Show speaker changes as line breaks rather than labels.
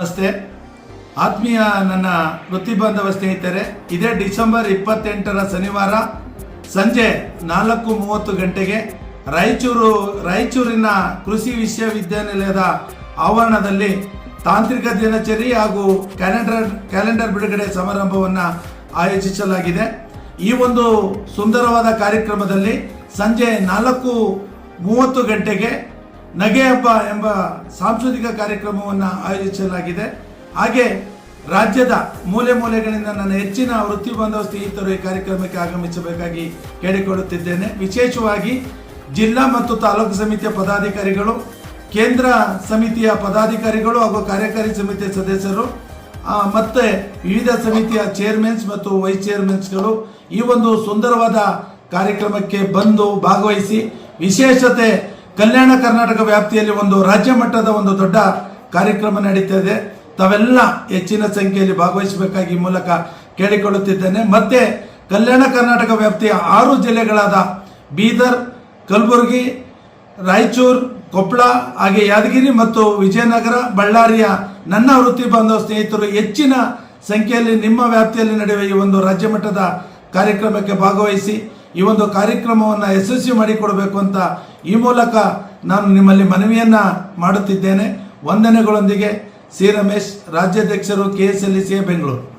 ನಮಸ್ತೆ ಆತ್ಮೀಯ ನನ್ನ ವೃತ್ತಿ ಬಾಂಧವ ಸ್ನೇಹಿತರೆ, ಇದೇ ಡಿಸೆಂಬರ್ ಇಪ್ಪತ್ತೆಂಟರ ಶನಿವಾರ ಸಂಜೆ ನಾಲ್ಕು ಮೂವತ್ತು ಗಂಟೆಗೆ ರಾಯಚೂರು, ರಾಯಚೂರಿನ ಕೃಷಿ ವಿಶ್ವವಿದ್ಯಾನಿಲಯದ ಆವರಣದಲ್ಲಿ ತಾಂತ್ರಿಕ ದಿನಚರಿ ಹಾಗೂ ಕ್ಯಾಲೆಂಡರ್ ಕ್ಯಾಲೆಂಡರ್ ಬಿಡುಗಡೆ ಸಮಾರಂಭವನ್ನು ಆಯೋಜಿಸಲಾಗಿದೆ. ಈ ಒಂದು ಸುಂದರವಾದ ಕಾರ್ಯಕ್ರಮದಲ್ಲಿ ಸಂಜೆ ನಾಲ್ಕು ಮೂವತ್ತು ಗಂಟೆಗೆ ನಗೆ ಹಬ್ಬ ಎಂಬ ಸಾಂಸ್ಕೃತಿಕ ಕಾರ್ಯಕ್ರಮವನ್ನು ಆಯೋಜಿಸಲಾಗಿದೆ. ಹಾಗೆ ರಾಜ್ಯದ ಮೂಲೆ ಮೂಲೆಗಳಿಂದ ನನ್ನ ಹೆಚ್ಚಿನ ವೃತ್ತಿ ಬಾಂಧವ ಸ್ನೇಹಿತರು ಈ ಕಾರ್ಯಕ್ರಮಕ್ಕೆ ಆಗಮಿಸಬೇಕಾಗಿ ಕೇಳಿಕೊಳ್ಳುತ್ತಿದ್ದೇನೆ. ವಿಶೇಷವಾಗಿ ಜಿಲ್ಲಾ ಮತ್ತು ತಾಲೂಕು ಸಮಿತಿಯ ಪದಾಧಿಕಾರಿಗಳು, ಕೇಂದ್ರ ಸಮಿತಿಯ ಪದಾಧಿಕಾರಿಗಳು ಹಾಗೂ ಕಾರ್ಯಕಾರಿ ಸಮಿತಿಯ ಸದಸ್ಯರು ಮತ್ತೆ ವಿವಿಧ ಸಮಿತಿಯ ಚೇರ್ಮನ್ಸ್ ಮತ್ತು ವೈಸ್ ಚೇರ್ಮನ್ಸ್ಗಳು ಈ ಒಂದು ಸುಂದರವಾದ ಕಾರ್ಯಕ್ರಮಕ್ಕೆ ಬಂದು ಭಾಗವಹಿಸಿ ವಿಶೇಷತೆ ಕಲ್ಯಾಣ ಕರ್ನಾಟಕ ವ್ಯಾಪ್ತಿಯಲ್ಲಿ ಒಂದು ರಾಜ್ಯ ಮಟ್ಟದ ಒಂದು ದೊಡ್ಡ ಕಾರ್ಯಕ್ರಮ ನಡೀತಾ ಇದೆ. ತಾವೆಲ್ಲ ಹೆಚ್ಚಿನ ಸಂಖ್ಯೆಯಲ್ಲಿ ಭಾಗವಹಿಸಬೇಕಾಗಿ ಮೂಲಕ ಕೇಳಿಕೊಳ್ಳುತ್ತಿದ್ದೇನೆ. ಮತ್ತೆ ಕಲ್ಯಾಣ ಕರ್ನಾಟಕ ವ್ಯಾಪ್ತಿಯ ಆರು ಜಿಲ್ಲೆಗಳಾದ ಬೀದರ್, ಕಲಬುರಗಿ, ರಾಯಚೂರು ಕೊಪ್ಪಳ ಹಾಗೆ ಯಾದಗಿರಿ ಮತ್ತು ವಿಜಯನಗರ, ಬಳ್ಳಾರಿಯ ನನ್ನ ವೃತ್ತಿ ಬಾಂಧವ ಸ್ನೇಹಿತರು ಹೆಚ್ಚಿನ ಸಂಖ್ಯೆಯಲ್ಲಿ ನಿಮ್ಮ ವ್ಯಾಪ್ತಿಯಲ್ಲಿ ನಡೆಯುವ ಈ ಒಂದು ರಾಜ್ಯ ಮಟ್ಟದ ಕಾರ್ಯಕ್ರಮಕ್ಕೆ ಭಾಗವಹಿಸಿ ಈ ಒಂದು ಕಾರ್ಯಕ್ರಮವನ್ನು ಯಶಸ್ವಿ ಮಾಡಿಕೊಡಬೇಕು ಅಂತ ಈ ಮೂಲಕ ನಾನು ನಿಮ್ಮಲ್ಲಿ ಮನವಿಯನ್ನ ಮಾಡುತ್ತಿದ್ದೇನೆ. ವಂದನೆಗಳೊಂದಿಗೆ ಸಿ ರಮೇಶ್, ರಾಜ್ಯಾಧ್ಯಕ್ಷರು, K S L C, Bengaluru.